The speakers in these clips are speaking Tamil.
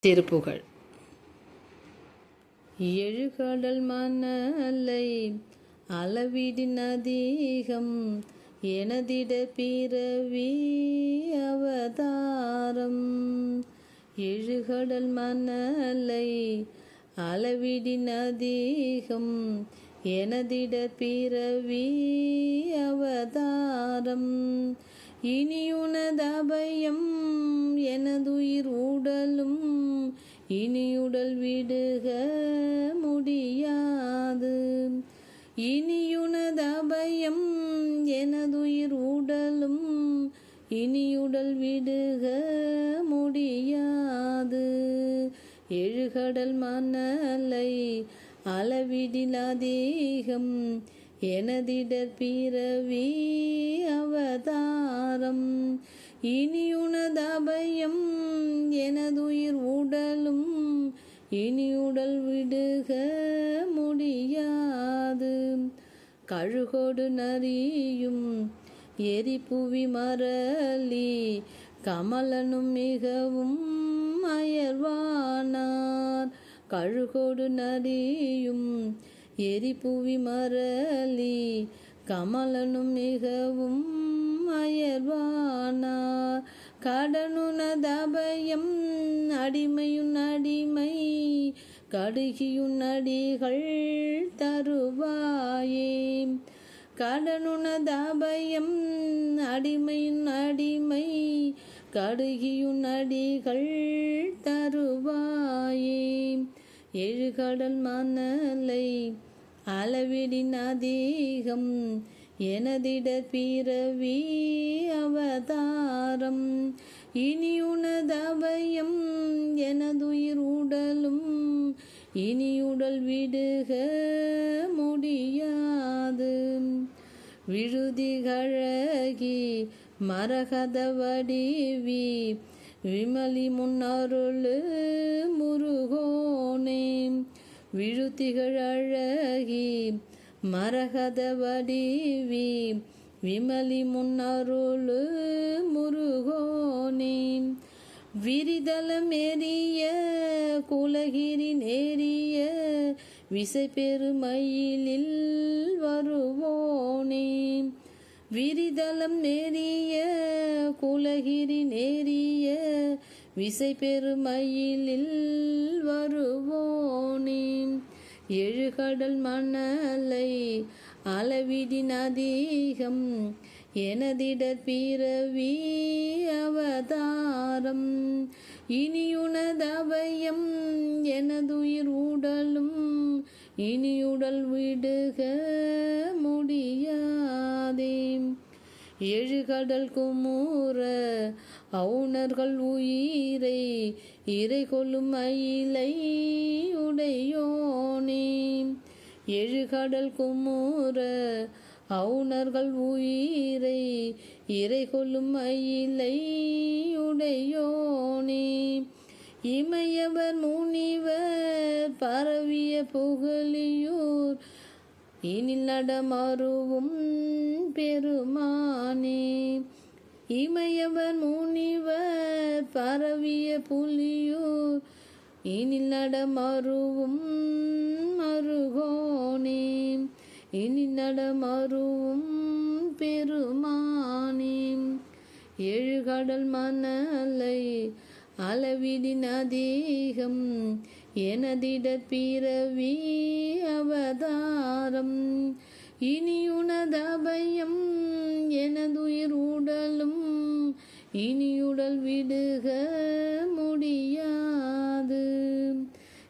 திருப்புகழ். எழுகடல் மணலை அளவிடின் அதிகம் எனதிட பிறவி அவதாரம். எழுகடல் மணலை அளவிடின் அதிகம் எனதிட பிறவி அவதாரம். இனியுனதபயம் எனதுயிர் உடலும் இனியுடல் விடுக முடியாது. இனியுனதபயம் எனதுயிர் உடலும் இனியுடல் விடுக முடியாது. எழுகடல் மணலை அளவிடில் அதிகம் எனதிடர் பிறவி அவதாரம். இனியுனதபயம் எனதுயிர் உடலும் இனி உடல் விடுக முடியாது. கழுகோடு நரியும் எரிப்புவி மரளி கமலனும் மிகவும் அயர்வானார் கழுகோடு நரியும் எரிப்புவி மரளி கமலனும் மிகவும் அயர்வானார் கடனுனதபயம் அடிமையுன் அடிமை கடுகியுன் அடிகள் தருவாயே. கடனுனதபயம் அடிமையுன் அடிமை கடுகியுன் அடிகள் தருவாயே. ஏழு கடல் மணலை அளவிடின் அதிகம் எனதிட பிறவி அவதாரம். இனியுனதபயம் எனதுயிர் உடலும். இனியுடல் விடுக முடியாது. விழுதிகழகி மரகத வடிவி விமலி முன்னருளு முருகோனே. விழுத்திகள் மரகத வடிவி விமலி முன்னருளு முருகோனே விரிதலம் எரிய குலகிரி நேரிய விசை பெருமயிலில் வருவோனே விரிதலம் நெறிய குலகிரி நேரிய விசை பெருமயிலில் வருவோனே எழுகடல் மணலை அளவிடின் அதிகம். எனதிட பிறவி அவதாரம். இனியுனதவயம் எனதுயிர் உடலும். இனியுடல் விடுக முடியாதே. எழுகடல் குமுற அவுணர்கள் உயிரை இறை கொள்ளும் மயிலை உடையோனே. எழுகடல் குமுற அவுணர்கள் உயிரை இறை கொள்ளும் மயிலை உடையோனே. இமையவர் முனிவர் பரவிய புகழியூர் இனில் நடமருவும் பெருமானே. இமையவர் முனிவர் பரவிய புலியூர் இனி நடமருவும் மருகோனே. இனி நடமருவும் பெருமானே. எழுகடல் மணலை அளவிடின் அதிகம் எனதிட பிறவி அவதாரம். இனி இனியுடல் விடுக முடியாது.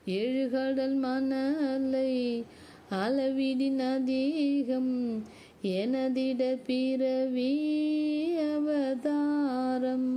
எழுகடல் மணலை அளவிடின் அதிகம் எனதிட பிறவி அவதாரம்.